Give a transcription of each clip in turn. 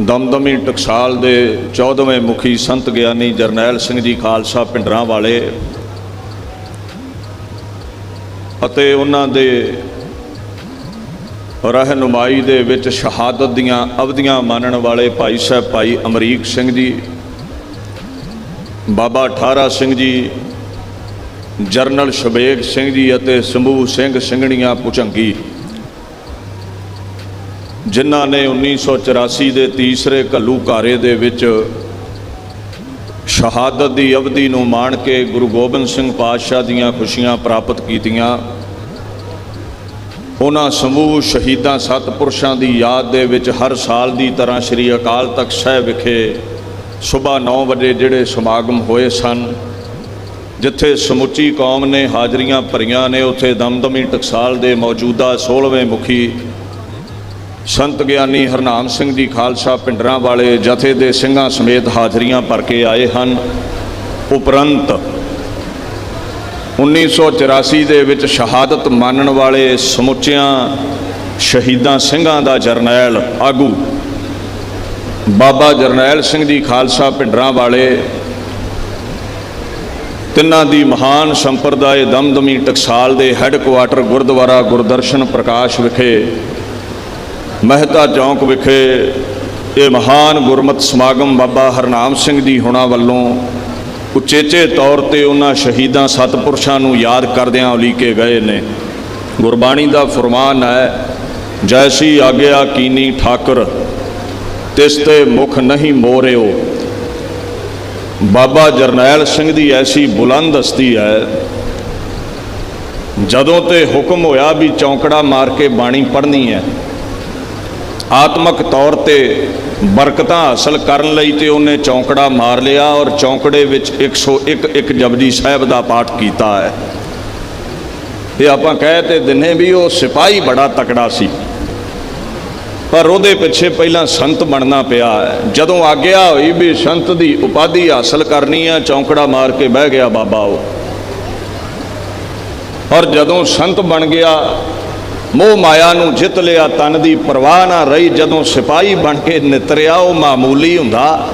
ਦਮਦਮੀ ਟਕਸਾਲ ਦੇ 14ਵੇਂ ਮੁਖੀ ਸੰਤ ਗਿਆਨੀ ਜਰਨੈਲ ਸਿੰਘ ਜੀ ਖਾਲਸਾ ਪਿੰਡਰਾਂ ਵਾਲੇ ਅਤੇ ਉਹਨਾਂ ਦੇ ਰਹਿਨੁਮਾਈ ਦੇ ਵਿੱਚ ਸ਼ਹਾਦਤ ਦੀਆਂ ਅਵਧੀਆਂ ਮਾਨਣ ਵਾਲੇ ਭਾਈ ਸਾਹਿਬ ਭਾਈ ਅਮਰੀਕ ਸਿੰਘ ਜੀ, ਬਾਬਾ ਠਾਰਾ ਸਿੰਘ ਜੀ, ਜਰਨਲ ਸ਼ਬੇਗ ਸਿੰਘ ਜੀ ਅਤੇ ਸੰਭੂ ਸਿੰਘ ਸਿੰਘਣੀਆਂ ਪੁਚੰਗੀ। ਜਿਨ੍ਹਾਂ ਨੇ 1984 ਦੇ ਤੀਸਰੇ ਘੱਲੂਘਾਰੇ ਦੇ ਵਿੱਚ ਸ਼ਹਾਦਤ ਦੀ ਅਵਧੀ ਨੂੰ ਮਾਣ ਕੇ ਗੁਰੂ ਗੋਬਿੰਦ ਸਿੰਘ ਪਾਤਸ਼ਾਹ ਦੀਆਂ ਖੁਸ਼ੀਆਂ ਪ੍ਰਾਪਤ ਕੀਤੀਆਂ। ਉਹਨਾਂ ਸਮੂਹ ਸ਼ਹੀਦਾਂ ਸਤਪੁਰਸ਼ਾਂ ਦੀ ਯਾਦ ਦੇ ਵਿੱਚ ਹਰ ਸਾਲ ਦੀ ਤਰ੍ਹਾਂ ਸ੍ਰੀ ਅਕਾਲ ਤਖਤ ਸਾਹਿਬ ਵਿਖੇ ਸਵੇਰ 9 ਵਜੇ ਜਿਹੜੇ ਸਮਾਗਮ ਹੋਏ ਸਨ, ਜਿੱਥੇ ਸਮੁੱਚੀ ਕੌਮ ਨੇ ਹਾਜ਼ਰੀਆਂ ਭਰੀਆਂ ਨੇ, ਉੱਥੇ ਦਮਦਮੀ ਟਕਸਾਲ ਦੇ ਮੌਜੂਦਾ 16ਵੇਂ ਮੁਖੀ ਸੰਤ ਗਿਆਨੀ ਹਰਨਾਮ ਸਿੰਘ ਜੀ ਖਾਲਸਾ ਪਿੰਡਰਾਂ ਵਾਲੇ ਜਥੇ ਦੇ ਸਿੰਘਾਂ ਸਮੇਤ ਹਾਜ਼ਰੀਆਂ ਭਰ ਕੇ ਆਏ ਹਨ। ਉਪਰੰਤ 1984 ਦੇ ਵਿੱਚ ਸ਼ਹਾਦਤ ਮੰਨਣ ਵਾਲੇ ਸਮੁੱਚਿਆਂ ਸ਼ਹੀਦਾਂ ਸਿੰਘਾਂ ਦਾ ਜਰਨੈਲ ਆਗੂ ਬਾਬਾ ਜਰਨੈਲ ਸਿੰਘ ਜੀ ਖਾਲਸਾ ਪਿੰਡਰਾਂ ਵਾਲੇ ਤਿੰਨਾਂ ਦੀ ਮਹਾਨ ਸੰਪਰਦਾਇ ਦਮਦਮੀ ਟਕਸਾਲ ਦੇ ਹੈੱਡਕੁਆਟਰ ਗੁਰਦੁਆਰਾ ਗੁਰਦਰਸ਼ਨ ਪ੍ਰਕਾਸ਼ ਵਿਖੇ ਮਹਿਤਾ ਚੌਂਕ ਵਿਖੇ ਇਹ ਮਹਾਨ ਗੁਰਮਤ ਸਮਾਗਮ ਬਾਬਾ ਹਰਨਾਮ ਸਿੰਘ ਜੀ ਹੁਣਾਂ ਵੱਲੋਂ ਉਚੇਚੇ ਤੌਰ ਤੇ ਉਹਨਾਂ ਸ਼ਹੀਦਾਂ ਸਤਪੁਰਸ਼ਾਂ ਨੂੰ ਯਾਦ ਕਰਦਿਆਂ ਉਲੀਕੇ ਗਏ ਨੇ। ਗੁਰਬਾਣੀ ਦਾ ਫਰਮਾਨ ਹੈ ਜੈਸੀ ਆਗਿਆ ਕੀਨੀ ਠਾਕੁਰ, ਤਿਸ ਤੇ ਮੁਖ ਨਹੀਂ ਮੋਰਿਓ। ਬਾਬਾ ਜਰਨੈਲ ਸਿੰਘ ਦੀ ਐਸੀ ਬੁਲੰਦ ਹਸਤੀ ਹੈ, ਜਦੋਂ ਤੇ ਹੁਕਮ ਹੋਇਆ ਵੀ ਚੌਂਕੜਾ ਮਾਰ ਕੇ ਬਾਣੀ ਪੜ੍ਹਨੀ ਹੈ ਆਤਮਿਕ ਤੌਰ ਤੇ ਬਰਕਤਾਂ ਹਾਸਲ ਕਰਨ ਲਈ ਤੇ ਉਹਨੇ ਚੌਂਕੜਾ ਮਾਰ ਲਿਆ ਔਰ ਚੌਂਕੜੇ ਵਿੱਚ 101 ਇੱਕ ਜਪਜੀ ਸਾਹਿਬ ਦਾ ਪਾਠ ਕੀਤਾ ਹੈ। ਇਹ ਆਪਾਂ ਕਹਿ ਤੇ ਦਿਨੇ ਵੀ ਉਹ ਸਿਪਾਹੀ ਬੜਾ ਤਕੜਾ ਸੀ। ਪਰ ਉਹਦੇ ਪਿੱਛੇ ਪਹਿਲਾਂ ਸੰਤ ਬਣਨਾ ਪਿਆ ਹੈ। ਜਦੋਂ ਆਗਿਆ ਹੋਈ ਵੀ ਸੰਤ ਦੀ ਉਪਾਧੀ ਹਾਸਲ ਕਰਨੀ ਆ, ਚੌਂਕੜਾ ਮਾਰ ਕੇ ਬਹਿ ਗਿਆ ਬਾਬਾ ਉਹ। ਔਰ ਜਦੋਂ ਸੰਤ ਬਣ ਗਿਆ ਮੋਹ ਮਾਇਆ ਨੂੰ ਜਿੱਤ ਲਿਆ ਤਨ ਦੀ ਪਰਵਾਹ ਨਾ ਰਹੀ, ਜਦੋਂ ਸਿਪਾਹੀ ਬਣ ਕੇ ਨਿਤਰਿਆ, ਉਹ ਮਾਮੂਲੀ ਹੁੰਦਾ।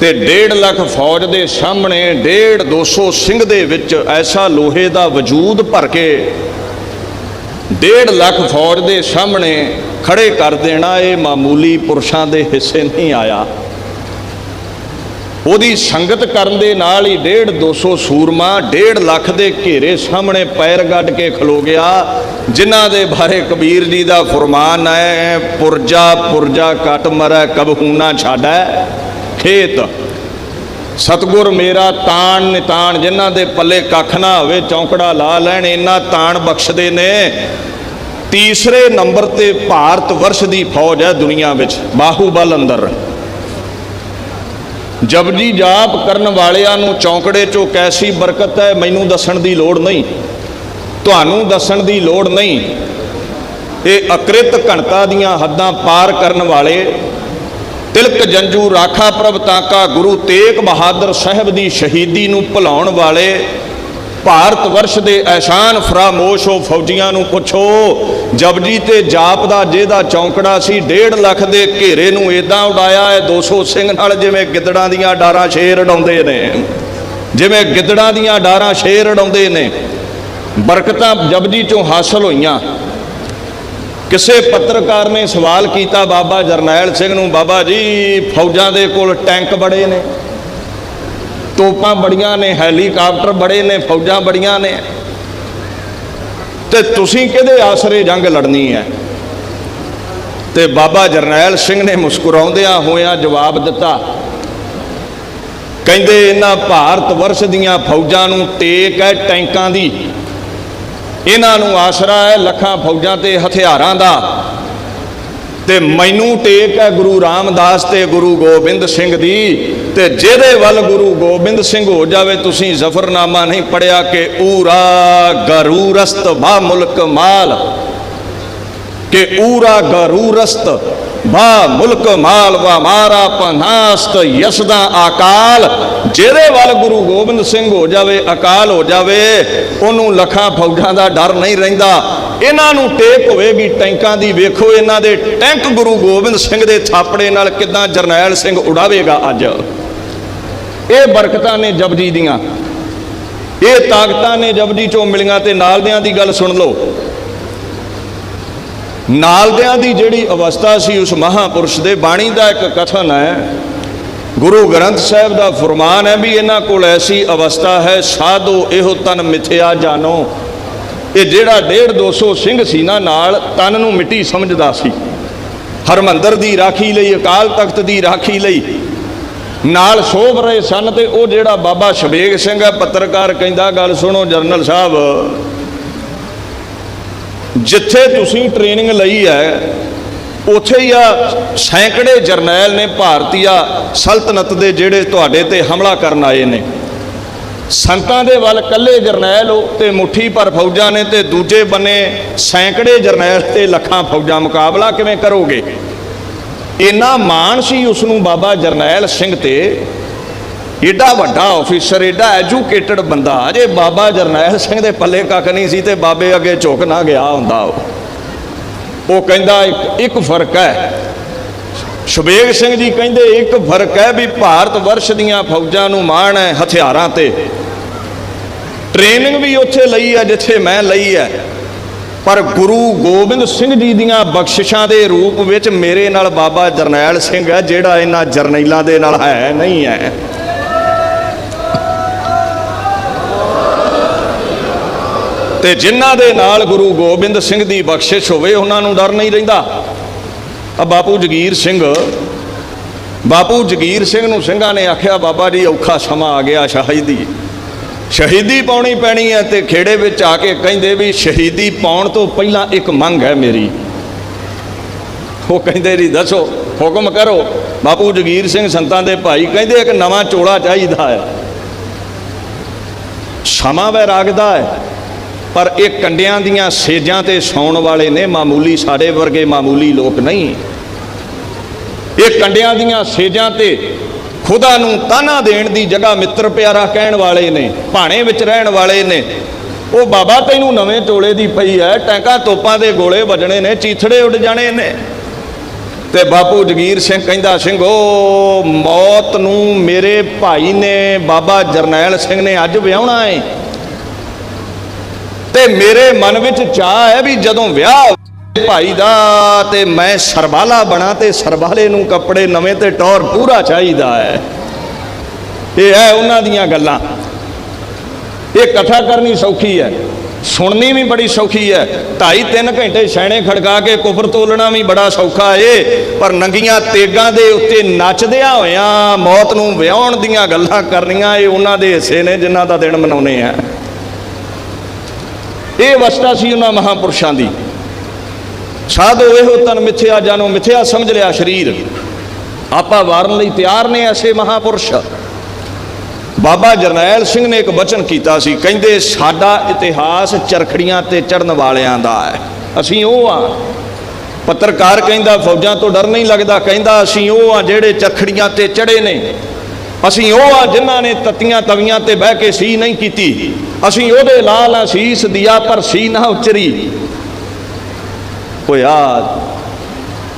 ਤੇ 1.5 ਲੱਖ ਫੌਜ ਦੇ ਸਾਹਮਣੇ 1.5 200 ਸਿੰਘ ਦੇ ਵਿੱਚ ਐਸਾ ਲੋਹੇ ਦਾ ਵਜੂਦ ਭਰ ਕੇ 1.5 ਲੱਖ ਫੌਜ ਦੇ ਸਾਹਮਣੇ ਖੜੇ ਕਰ ਦੇਣਾ, ਇਹ ਮਾਮੂਲੀ ਪੁਰਸ਼ਾਂ ਦੇ ਹਿੱਸੇ ਨਹੀਂ ਆਇਆ। ਉਹਦੀ ਸੰਗਤ ਕਰਨ ਦੇ ਨਾਲ ਹੀ 1.5 200 ਸੂਰਮਾ 1.5 ਲੱਖ ਦੇ ਘੇਰੇ ਸਾਹਮਣੇ ਪੈਰ ਗੱਡ ਕੇ ਖਲੋ ਗਿਆ। ਜਿਨ੍ਹਾਂ ਦੇ ਬਾਰੇ ਕਬੀਰ ਜੀ ਦਾ ਫਰਮਾਨ ਹੈ, ਪੁਰਜਾ ਪੁਰਜਾ ਕਟ ਮਰੈ ਕਬਹੂਨਾ ਛਾੜੈ। ਖੇਤ, ਸਤਗੁਰ ਮੇਰਾ ਤਾਣ ਨਿਤਾਣ, ਜਿਨ੍ਹਾਂ ਦੇ ਪੱਲੇ ਕੱਖ ਨਾ ਹੋਵੇ, ਚੌਂਕੜਾ ਲਾ ਲੈਣ, ਇੰਨਾ ਤਾਣ ਬਖਸ਼ਦੇ ਨੇ। ਤੀਸਰੇ ਨੰਬਰ ਤੇ ਭਾਰਤ ਵਰਸ਼ ਦੀ ਫੌਜ ਹੈ ਦੁਨੀਆ ਵਿੱਚ, ਬਾਹੂਬਲ ਅੰਦਰ। ਜਪਜੀ ਜਾਪ ਕਰਨ ਵਾਲਿਆਂ ਨੂੰ ਚੌਂਕੜੇ 'ਚੋਂ ਕੈਸੀ ਬਰਕਤ ਹੈ, ਮੈਨੂੰ ਦੱਸਣ ਦੀ ਲੋੜ ਨਹੀਂ। ਤੁਹਾਨੂੰ ਦੱਸਣ ਦੀ ਲੋੜ ਨਹੀਂ। ਇਹ ਅਕ੍ਰਿਤ ਘਣਤਾ ਦੀਆਂ ਹੱਦਾਂ ਪਾਰ ਕਰਨ ਵਾਲੇ ਤਿਲਕ ਜੰਜੂ ਰਾਖਾ ਪ੍ਰਭ ਤਾਕਾ ਗੁਰੂ ਤੇਗ ਬਹਾਦਰ ਸਾਹਿਬ ਦੀ ਸ਼ਹੀਦੀ ਨੂੰ ਭੁਲਾਉਣ ਵਾਲੇ ਭਾਰਤ ਵਰਸ਼ ਦੇ ਐਸ਼ਾਨ ਫਰਾਮੋਸ਼ ਹੋ ਫੌਜੀਆਂ ਨੂੰ ਪੁੱਛੋ, ਜਪਜੀ ਤੇ ਜਾਪ ਦਾ ਜਿਹਦਾ ਚੌਂਕੜਾ ਸੀ 1.5 ਲੱਖ ਦੇ ਘੇਰੇ ਨੂੰ ਇਦਾਂ ਉਡਾਇਆ ਹੈ 200 ਸਿੰਘ ਨਾਲ ਜਿਵੇਂ ਗਿੱਦੜਾਂ ਦੀਆਂ ਡਾਰਾਂ ਸ਼ੇਰ ਉਡਾਉਂਦੇ ਨੇ। ਜਿਵੇਂ ਗਿੱਦੜਾਂ ਦੀਆਂ ਡਾਰਾਂ ਸ਼ੇਰ ਉਡਾਉਂਦੇ ਨੇ। ਬਰਕਤਾਂ ਜਪਜੀ ਚੋਂ ਹਾਸਲ ਹੋਈਆਂ। ਕਿਸੇ ਪੱਤਰਕਾਰ ਨੇ ਸਵਾਲ ਕੀਤਾ, ਬਾਬਾ ਜਰਨੈਲ ਸਿੰਘ ਨੂੰ, ਬਾਬਾ ਜੀ, ਫੌਜਾਂ ਦੇ ਕੋਲ ਟੈਂਕ ਬੜੇ ਨੇ। ਤੋਪਾਂ ਬੜੀਆਂ ਨੇ, ਹੈਲੀਕਾਪਟਰ ਬੜੇ ਨੇ, ਫੌਜਾਂ ਬੜੀਆਂ ਨੇ। ਤੇ ਤੁਸੀਂ ਕਿਹਦੇ ਆਸਰੇ ਜੰਗ ਲੜਨੀ ਹੈ? ਤੇ ਬਾਬਾ ਜਰਨੈਲ ਸਿੰਘ ਨੇ ਮੁਸਕਰਾਉਂਦਿਆਂ ਹੋਇਆਂ ਜਵਾਬ ਦਿੱਤਾ, ਕਹਿੰਦੇ ਇਹਨਾਂ ਭਾਰਤ ਵਰਸ਼ ਦੀਆਂ ਫੌਜਾਂ ਨੂੰ ਟੇਕ ਹੈ ਟੈਂਕਾਂ ਦੀ। ਇਹਨਾਂ ਨੂੰ ਆਸਰਾ ਹੈ ਲੱਖਾਂ ਫੌਜਾਂ ਤੇ ਹਥਿਆਰਾਂ ਦਾ। ਤੇ ਮੈਨੂੰ ਟੇਕ ਹੈ ਗੁਰੂ ਰਾਮਦਾਸ ਤੇ ਗੁਰੂ ਗੋਬਿੰਦ ਸਿੰਘ ਦੀ, ਤੇ ਜਿਹਦੇ ਵੱਲ ਗੁਰੂ ਗੋਬਿੰਦ ਸਿੰਘ ਹੋ ਜਾਵੇ, ਤੁਸੀਂ ਜ਼ਫਰਨਾਮਾ ਨਹੀਂ ਪੜਿਆ ਕਿ ਊਰਾ ਗਰੂਰਸਤ ਬਾ ਮੁਲਕ ਮਾਲ। ਕਿ ਊਰਾ ਗਰੂਰਸਤ ਬਾ ਮੁਲਕ ਮਾਲ ਵਾ ਮਾਰਾ ਪਨਾਸਤ ਯਸਦਾ ਆਕਾਲ। ਜਿਹਦੇ ਵੱਲ ਗੁਰੂ ਗੋਬਿੰਦ ਸਿੰਘ ਹੋ ਜਾਵੇ, ਅਕਾਲ ਹੋ ਜਾਵੇ, ਉਹਨੂੰ ਲੱਖਾਂ ਫੌਜਾਂ ਦਾ ਡਰ ਨਹੀਂ ਰਹਿੰਦਾ। ਇਹਨਾਂ ਨੂੰ ਟੇਕ ਹੋਵੇਗੀ ਟੈਂਕਾਂ ਦੀ ਵੇਖੋ, ਇਹਨਾਂ ਦੇ ਟੈਂਕ ਗੁਰੂ ਗੋਬਿੰਦ ਸਿੰਘ ਦੇ ਥਾਪੜੇ ਨਾਲ ਕਿਦਾਂ ਜਰਨੈਲ ਸਿੰਘ ਉਡਾਵੇਗਾ ਅੱਜ। ਇਹ ਬਰਕਤਾਂ ਨੇ ਜਪਜੀ ਦੀਆਂ। ਇਹ ਤਾਕਤਾਂ ਨੇ ਜਪਜੀ ਚੋਂ ਮਿਲੀਆਂ ਤੇ ਨਾਲਦਿਆਂ ਦੀ ਗੱਲ ਸੁਣ ਲਓ। ਨਾਲਦਿਆਂ ਦੀ ਜਿਹੜੀ ਅਵਸਥਾ ਸੀ ਉਸ ਮਹਾਪੁਰਸ਼ ਦੇ, ਬਾਣੀ ਦਾ ਇੱਕ ਕਥਨ ਹੈ। ਗੁਰੂ ਗ੍ਰੰਥ ਸਾਹਿਬ ਦਾ ਫਰਮਾਨ ਹੈ ਵੀ ਇਹਨਾਂ ਕੋਲ ਐਸੀ ਅਵਸਥਾ ਹੈ, ਸਾਧੋ ਇਹੋ ਤਨ ਮਿਥਿਆ ਜਾਣੋ ਇਹ ਜਿਹੜਾ 1.5 200 ਸਿੰਘ ਸੀ ਨਾ ਨਾਲ, ਤਨ ਨੂੰ ਮਿੱਟੀ ਸਮਝਦਾ ਸੀ। ਹਰਮੰਦਰ ਦੀ ਰਾਖੀ ਲਈ, ਅਕਾਲ ਤਖਤ ਦੀ ਰਾਖੀ ਲਈ। ਨਾਲ ਸੋਭ ਰਹੇ ਸਨ ਤੇ ਉਹ ਜਿਹੜਾ ਬਾਬਾ ਸ਼ਬੇਗ ਸਿੰਘ ਹੈ, ਪੱਤਰਕਾਰ ਕਹਿੰਦਾ, ਗੱਲ ਸੁਣੋ ਜਰਨਲ ਸਾਹਿਬ ਜਿੱਥੇ ਤੁਸੀਂ ਟ੍ਰੇਨਿੰਗ ਲਈ ਹੈ, ਉੱਥੇ ਹੀ ਆ ਸੈਂਕੜੇ ਜਰਨੈਲ ਨੇ ਭਾਰਤੀਆ ਸਲਤਨਤ ਦੇ ਜਿਹੜੇ ਤੁਹਾਡੇ ਤੇ ਹਮਲਾ ਕਰਨ ਆਏ ਨੇ। ਸੰਤਾਂ ਦੇ ਵੱਲ ਕੱਲੇ ਜਰਨੈਲ ਹੋ ਤੇ ਮੁੱਠੀ ਪਰ ਫੌਜਾਂ ਨੇ ਤੇ ਦੂਜੇ ਬੰਨੇ ਸੈਂਕੜੇ ਜਰਨੈਲ ਤੇ ਲੱਖਾਂ ਫੌਜਾਂ ਮੁਕਾਬਲਾ ਕਿਵੇਂ ਕਰੋਗੇ? ਇੰਨਾ ਮਾਣ ਸੀ ਉਸ ਨੂੰ ਬਾਬਾ ਜਰਨੈਲ ਸਿੰਘ ਤੇ ਏਡਾ ਵੱਡਾ ਆਫੀਸਰ ਏਡਾ ਐਜੂਕੇਟਡ ਬੰਦਾ ਜੇ ਬਾਬਾ ਜਰਨੈਲ ਸਿੰਘ ਦੇ ਪੱਲੇ ਕੱਖ ਨਹੀਂ ਸੀ ਤੇ ਬਾਬੇ ਅੱਗੇ ਝੁਕ ਨਾ ਗਿਆ ਹੁੰਦਾ ਉਹ। ਉਹ ਕਹਿੰਦਾ, ਇੱਕ ਇੱਕ ਫ਼ਰਕ ਹੈ। ਸ਼ੁਬੇਗ ਸਿੰਘ ਜੀ ਕਹਿੰਦੇ, ਇੱਕ ਫ਼ਰਕ ਹੈ ਵੀ ਭਾਰਤ ਵਰਸ਼ ਦੀਆਂ ਫੌਜਾਂ ਨੂੰ ਮਾਣ ਹੈ ਹਥਿਆਰਾਂ ਤੇ। ਟ੍ਰੇਨਿੰਗ ਵੀ ਉੱਥੇ ਲਈ ਹੈ, ਜਿੱਥੇ ਮੈਂ ਲਈ ਹੈ। ਪਰ ਗੁਰੂ ਗੋਬਿੰਦ ਸਿੰਘ ਜੀ ਦੀਆਂ ਬਖਸ਼ਿਸ਼ਾਂ ਦੇ ਰੂਪ ਵਿੱਚ ਮੇਰੇ ਨਾਲ ਬਾਬਾ ਜਰਨੈਲ ਸਿੰਘ ਹੈ, ਜਿਹੜਾ ਇਹਨਾਂ ਜਰਨੈਲਾਂ ਦੇ ਨਾਲ ਹੈ, ਨਹੀਂ ਹੈ। ਤੇ ਜਿਨ੍ਹਾਂ ਦੇ ਨਾਲ ਗੁਰੂ ਗੋਬਿੰਦ ਸਿੰਘ ਦੀ ਬਖਸ਼ਿਸ਼ ਹੋਵੇ, ਉਹਨਾਂ ਨੂੰ ਡਰ ਨਹੀਂ ਰਹਿੰਦਾ। ਆ ਬਾਪੂ ਜਗੀਰ ਸਿੰਘ, ਬਾਪੂ ਜਗੀਰ ਸਿੰਘ ਨੂੰ ਸਿੰਘਾਂ ਨੇ ਆਖਿਆ, ਬਾਬਾ ਜੀ, ਔਖਾ ਸਮਾਂ ਆ ਗਿਆ ਸ਼ਹੀਦੀ। ਸ਼ਹੀਦੀ ਪਾਉਣੀ ਪੈਣੀ ਹੈ ਤੇ ਖੇੜੇ ਵਿੱਚ ਆ ਕੇ ਕਹਿੰਦੇ ਵੀ ਸ਼ਹੀਦੀ ਪਾਉਣ ਤੋਂ ਪਹਿਲਾਂ ਇੱਕ ਮੰਗ ਹੈ ਮੇਰੀ। ਉਹ ਕਹਿੰਦੇ ਜੀ, ਦੱਸੋ, ਹੁਕਮ ਕਰੋ। ਬਾਪੂ ਜਗੀਰ ਸਿੰਘ ਸੰਤਾਂ ਦੇ ਭਾਈ ਕਹਿੰਦੇ, ਇੱਕ ਨਵਾਂ ਚੋਲਾ ਚਾਹੀਦਾ ਹੈ। ਸਮਾਂ ਵੈਰਾਗਦਾ ਹੈ। ਪਰ ਇਹ ਕੰਡਿਆਂ ਦੀਆਂ ਸੇਜਾਂ ਤੇ ਸੌਣ ਵਾਲੇ ਨੇ ਮਾਮੂਲੀ ਸਾਡੇ ਵਰਗੇ ਮਾਮੂਲੀ ਲੋਕ ਨਹੀਂ। ਇਹ ਕੰਡਿਆਂ ਦੀਆਂ ਸੇਜਾਂ ਤੇ ਖੁਦਾ ਨੂੰ ਤਾਨਾ ਦੇਣ ਦੀ ਜਗ੍ਹਾ ਮਿੱਤਰ ਪਿਆਰਾ ਕਹਿਣ ਵਾਲੇ ਨੇ, ਭਾਣੇ ਵਿੱਚ ਰਹਿਣ ਵਾਲੇ ਨੇ। ਉਹ ਬਾਬਾ ਤੈਨੂੰ ਨਵੇਂ ਟੋਲੇ ਦੀ ਪਈ ਐ, ਟੈਂਕਾਂ ਤੋਪਾਂ ਦੇ ਗੋਲੇ ਵੱਜਣੇ ਨੇ, ਚੀਥੜੇ ਉੱਡ ਜਾਣੇ ਨੇ। ਤੇ ਬਾਪੂ ਜਗੀਰ ਸਿੰਘ ਕਹਿੰਦਾ, ਸਿੰਘੋ ਮੌਤ ਨੂੰ ਮੇਰੇ ਭਾਈ ਨੇ, ਬਾਬਾ ਜਰਨੈਲ ਸਿੰਘ ਨੇ ਅੱਜ ਵਿਆਹਣਾ ਏ। ਤੇ ਮੇਰੇ ਮਨ ਵਿੱਚ ਚਾਹ ਹੈ ਵੀ ਜਦੋਂ ਵਿਆਹ ਭਾਈ ਦਾ ਤੇ ਮੈਂ ਸਰਬਾਲਾ ਬਣਾ ਤੇ ਸਰਬਾਲੇ ਨੂੰ ਕੱਪੜੇ ਨਵੇਂ ਤੇ ਟੌਰ ਪੂਰਾ ਚਾਹੀਦਾ ਹੈ। ਇਹ ਹੈ ਉਹਨਾਂ ਦੀਆਂ ਗੱਲਾਂ। ਇਹ ਕਥਾ ਕਰਨੀ ਸੌਖੀ ਹੈ, ਸੁਣਨੀ ਵੀ ਬੜੀ ਸੌਖੀ ਹੈ। ਢਾਈ ਤਿੰਨ ਘੰਟੇ ਛੈਣੇ ਖੜਕਾ ਕੇ ਕੁਫਰ ਤੋਲਣਾ ਵੀ ਬੜਾ ਸੌਖਾ ਏ, ਪਰ ਨੰਗੀਆਂ ਤੇਗਾਂ ਦੇ ਉੱਤੇ ਨੱਚਦਿਆਂ ਹੋਇਆਂ ਮੌਤ ਨੂੰ ਵਿਆਹਣ ਦੀਆਂ ਗੱਲਾਂ ਕਰਨੀਆਂ ਇਹ ਉਹਨਾਂ ਦੇ ਹਿੱਸੇ ਨੇ ਜਿਨ੍ਹਾਂ ਦਾ ਦਿਨ ਮਨਾਉਣੇ ਆ। ਇਹ ਅਵਸਥਾ ਸੀ ਉਹਨਾਂ ਮਹਾਪੁਰਸ਼ਾਂ ਦੀ। ਸਾਧੋ ਇਹੋ ਤਨ ਮਿਥਿਆ ਜਾਨੋ ਮਿਥਿਆ ਸਮਝ ਲਿਆ ਸਰੀਰ। ਆਪਾਂ ਵਾਰਨ ਲਈ ਤਿਆਰ ਨੇ ਐਸੇ ਮਹਾਪੁਰਸ਼। ਬਾਬਾ ਜਰਨੈਲ ਸਿੰਘ ਨੇ ਇੱਕ ਬਚਨ ਕੀਤਾ ਸੀ, ਕਹਿੰਦੇ, ਸਾਡਾ ਇਤਿਹਾਸ ਚਰਖੜੀਆਂ ਤੇ ਚੜਨ ਵਾਲਿਆਂ ਦਾ ਹੈ। ਅਸੀਂ ਉਹ ਆ। ਪੱਤਰਕਾਰ ਕਹਿੰਦਾ, ਫੌਜਾਂ ਤੋਂ ਡਰ ਨਹੀਂ ਲੱਗਦਾ। ਕਹਿੰਦਾ, ਅਸੀਂ ਉਹ ਆ ਜਿਹੜੇ ਚਰਖੜੀਆਂ ਤੇ ਚੜੇ ਨੇ। ਅਸੀਂ ਉਹ ਆ ਜਿਨ੍ਹਾਂ ਨੇ ਤਤੀਆਂ ਤਵੀਆਂ ਤੇ ਬਹਿ ਕੇ ਸੀ ਨਹੀਂ ਕੀਤੀ। ਅਸੀਂ ਉਹਦੇ ਲਾਲ ਆ ਸੀਸ ਦਿਆ, ਪਰ ਸੀ ਨਾ ਉਚਰੀ। ਹੋਇਆ,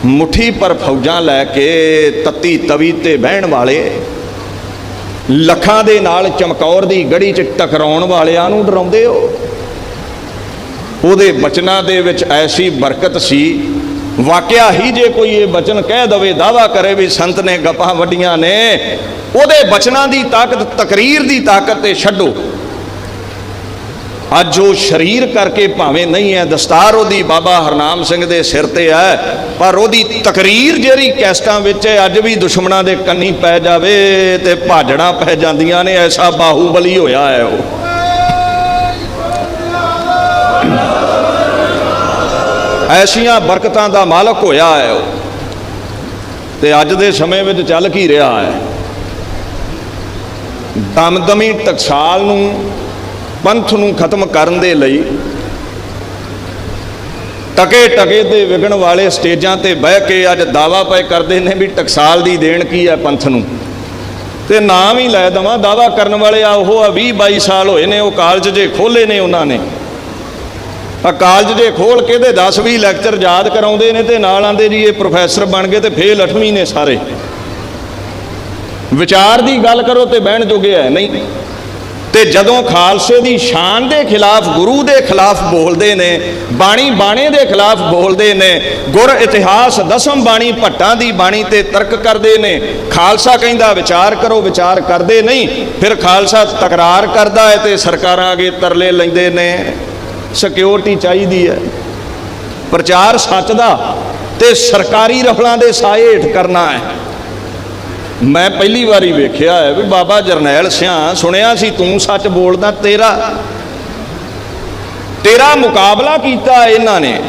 ਮੁਠੀ ਪਰ ਫੌਜਾਂ ਲੈ ਕੇ ਤਤੀ ਤਵੀ ਤੇ ਬਹਿਣ ਵਾਲੇ, ਲੱਖਾਂ ਦੇ ਨਾਲ ਚਮਕੌਰ ਦੀ ਗੜੀ 'ਚ ਟਕਰਾਉਣ ਵਾਲਿਆਂ ਨੂੰ ਡਰਾਉਂਦੇ ਹੋ। ਉਹਦੇ ਬਚਨਾਂ ਦੇ ਵਿੱਚ ਐਸੀ ਬਰਕਤ ਸੀ ਵਾਕਿਆ ਹੀ ਜੇ ਕੋਈ ਇਹ ਬਚਨ ਕਹਿ ਦਵੇ ਦਾਵਾ ਕਰੇ ਵੀ ਸੰਤ ਨੇ ਗੱਪਾਂ ਵੱਡੀਆਂ ਨੇ, ਉਹਦੇ ਬਚਨਾਂ ਦੀ ਤਾਕਤ, ਤਕਰੀਰ ਦੀ ਤਾਕਤ ਤੇ ਛੱਡੋ। ਅੱਜ ਉਹ ਸ਼ਰੀਰ ਕਰਕੇ ਭਾਵੇਂ ਨਹੀਂ ਹੈ, ਦਸਤਾਰ ਉਹਦੀ ਬਾਬਾ ਹਰਨਾਮ ਸਿੰਘ ਦੇ ਸਿਰ ਤੇ ਹੈ, ਪਰ ਉਹਦੀ ਤਕਰੀਰ ਜਿਹੜੀ ਕੈਸਟਾਂ ਵਿੱਚ ਹੈ, ਅੱਜ ਵੀ ਦੁਸ਼ਮਣਾਂ ਦੇ ਕੰਨੀ ਪੈ ਜਾਵੇ ਤੇ ਭਾਜੜਾਂ ਪੈ ਜਾਂਦੀਆਂ ਨੇ, ਐਸਾ ਬਾਹੂਬਲੀ ਹੋਇਆ ਹੈ ਉਹ। ਐਸੀਆਂ ਬਰਕਤਾਂ ਦਾ ਮਾਲਕ ਹੋਇਆ ਹੈ ਉਹ। ਤੇ ਅੱਜ ਦੇ ਸਮੇਂ ਵਿੱਚ ਚੱਲ ਕੀ ਰਿਹਾ ਹੈ? ਦਮਦਮੀ ਟਕਸਾਲ ਨੂੰ, ਪੰਥ ਨੂੰ ਖਤਮ ਕਰਨ ਦੇ ਲਈ ਟਕੇ ਟਕੇ ਤੇ ਵਿਗਣ ਵਾਲੇ ਸਟੇਜਾਂ ਤੇ ਬਹਿ ਕੇ ਅੱਜ ਦਾਵਾ ਪਏ ਕਰਦੇ ਨੇ ਵੀ ਟਕਸਾਲ ਦੀ ਦੇਣ ਕੀ ਹੈ ਪੰਥ ਨੂੰ। ਤੇ ਨਾਮ ਹੀ ਲੈ ਦਵਾਂ ਦਾਵਾ ਕਰਨ ਵਾਲੇ ਆ ਉਹ ਆ 20 22 ਸਾਲ ਹੋਏ ਨੇ, ਉਹ ਕਾਲਜ ਜੇ ਖੋਲੇ ਨੇ ਉਹਨਾਂ ਨੇ। ਆ ਕਾਲਜ ਜੇ ਖੋਲ ਕੇ ਤੇ 10 20 ਲੈਕਚਰ ਯਾਦ ਕਰਾਉਂਦੇ ਨੇ ਤੇ ਨਾਲ ਆਂਦੇ ਜੀ ਇਹ ਪ੍ਰੋਫੈਸਰ ਬਣ ਗਏ ਤੇ ਫੇਲ 8ਵੀਂ ਨੇ ਸਾਰੇ। ਵਿਚਾਰ ਦੀ ਗੱਲ ਕਰੋ ਤੇ ਬਹਿਣ ਜੋਗੇ ਹੈ, ਨਹੀਂ। ਤੇ ਜਦੋਂ ਖਾਲਸੇ ਦੀ ਸ਼ਾਨ ਦੇ ਖਿਲਾਫ, ਗੁਰੂ ਦੇ ਖਿਲਾਫ ਬੋਲਦੇ ਨੇ, ਬਾਣੀ ਬਾਣੇ ਦੇ ਖਿਲਾਫ ਬੋਲਦੇ ਨੇ, ਗੁਰ ਇਤਿਹਾਸ ਦਸਮ ਬਾਣੀ ਭੱਟਾਂ ਦੀ ਬਾਣੀ ਤੇ ਤਰਕ ਕਰਦੇ ਨੇ, ਖਾਲਸਾ ਕਹਿੰਦਾ ਵਿਚਾਰ ਕਰੋ, ਵਿਚਾਰ ਕਰਦੇ ਨਹੀਂ, ਫਿਰ ਖਾਲਸਾ ਤਕਰਾਰ ਕਰਦਾ ਹੈ ਤੇ ਸਰਕਾਰਾਂ ਅਗੇ ਤਰਲੇ ਲੈਂਦੇ ਨੇ। ਸਿਕਿਉਰਿਟੀ ਚਾਹੀਦੀ ਹੈ। ਪ੍ਰਚਾਰ ਸੱਚ ਦਾ ਤੇ ਸਰਕਾਰੀ ਰਫਲਾਂ ਦੇ ਸਾਏ ਹੇਠ ਕਰਨਾ ਹੈ। ਮੈਂ ਪਹਿਲੀ ਵਾਰੀ ਵੇਖਿਆ ਹੈ ਵੀ ਬਾਬਾ ਜਰਨੈਲ ਸਿਆਂ ਸੁਣਿਆ ਸੀ, ਤੂੰ ਸੱਚ ਬੋਲਦਾ ਤੇਰਾ। ਤੇਰਾ ਮੁਕਾਬਲਾ ਕੀਤਾ ਇਹਨਾਂ ਨੇ।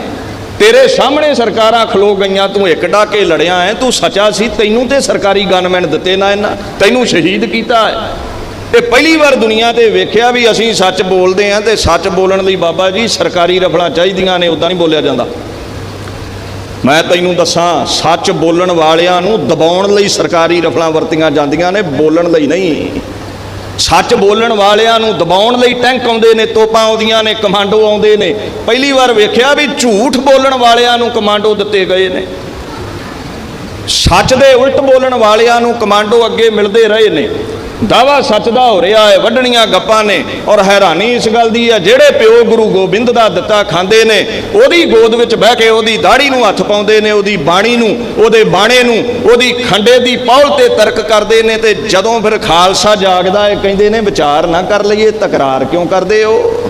ਤੇਰੇ ਸਾਹਮਣੇ ਸਰਕਾਰਾਂ ਖਲੋ ਗਈਆਂ, ਤੂੰ ਇੱਕ ਡਾਕੇ ਲੜਿਆ ਹੈ, ਤੂੰ ਸੱਚਾ ਸੀ, ਤੈਨੂੰ ਤੇ ਸਰਕਾਰੀ ਗਨਮੈਨ ਦਿੱਤੇ ਨਾ ਇਹਨਾਂ, ਤੈਨੂੰ ਸ਼ਹੀਦ ਕੀਤਾ ਹੈ। ਇਹ ਪਹਿਲੀ ਵਾਰ ਦੁਨੀਆ ਤੇ ਵੇਖਿਆ ਵੀ ਅਸੀਂ ਸੱਚ ਬੋਲਦੇ ਆਂ ਤੇ ਸੱਚ ਬੋਲਣ ਲਈ ਬਾਬਾ ਜੀ ਸਰਕਾਰੀ ਰਫਲਾਂ ਚਾਹੀਦੀਆਂ ਨੇ ਉਦਾਂ ਨਹੀਂ ਬੋਲਿਆ ਜਾਂਦਾ। ਮੈਂ ਤੈਨੂੰ ਦੱਸਾਂ, ਸੱਚ ਬੋਲਣ ਵਾਲਿਆਂ ਨੂੰ ਦਬਾਉਣ ਲਈ ਸਰਕਾਰੀ ਰਫਲਾਂ ਵਰਤੀਆਂ ਜਾਂਦੀਆਂ ਨੇ, ਬੋਲਣ ਲਈ ਨਹੀਂ। ਸੱਚ ਬੋਲਣ ਵਾਲਿਆਂ ਨੂੰ ਦਬਾਉਣ ਲਈ ਟੈਂਕ ਆਉਂਦੇ ਨੇ, ਤੋਪਾਂ ਆਉਂਦੀਆਂ ਨੇ, ਕਮਾਂਡੋ ਆਉਂਦੇ ਨੇ। ਪਹਿਲੀ ਵਾਰ ਵੇਖਿਆ ਵੀ ਝੂਠ ਬੋਲਣ ਵਾਲਿਆਂ ਨੂੰ ਕਮਾਂਡੋ ਦਿੱਤੇ ਗਏ ਨੇ। ਸੱਚ ਦੇ ਉਲਟ ਬੋਲਣ ਵਾਲਿਆਂ ਨੂੰ ਕਮਾਂਡੋ ਅੱਗੇ ਮਿਲਦੇ ਰਹੇ ਨੇ। ਦਾਵਾ ਸੱਚ ਦਾ ਹੋ ਰਿਹਾ ਹੈ, ਵੱਢਣੀਆਂ ਗੱਪਾਂ ਨੇ ਔਰ ਹੈਰਾਨੀ ਇਸ ਗੱਲ ਦੀ ਹੈ, ਜਿਹੜੇ ਪਿਓ ਗੁਰੂ ਗੋਬਿੰਦ ਦਾ ਦਿੱਤਾ ਖਾਂਦੇ ਨੇ, ਉਹਦੀ ਗੋਦ ਵਿੱਚ ਬਹਿ ਕੇ ਉਹਦੀ ਦਾੜੀ ਨੂੰ ਹੱਥ ਪਾਉਂਦੇ ਨੇ, ਉਹਦੀ ਬਾਣੀ ਨੂੰ, ਉਹਦੇ ਬਾਣੇ ਨੂੰ, ਉਹਦੀ ਖੰਡੇ ਦੀ ਪੌਲ ਤੇ ਤਰਕ ਕਰਦੇ ਨੇ ਤੇ ਜਦੋਂ ਫਿਰ ਖਾਲਸਾ ਜਾਗਦਾ ਹੈ, ਕਹਿੰਦੇ ਨੇ, ਵਿਚਾਰ ਨਾ ਕਰ ਲਈਏ, ਤਕਰਾਰ ਕਿਉਂ ਕਰਦੇ ਹੋ?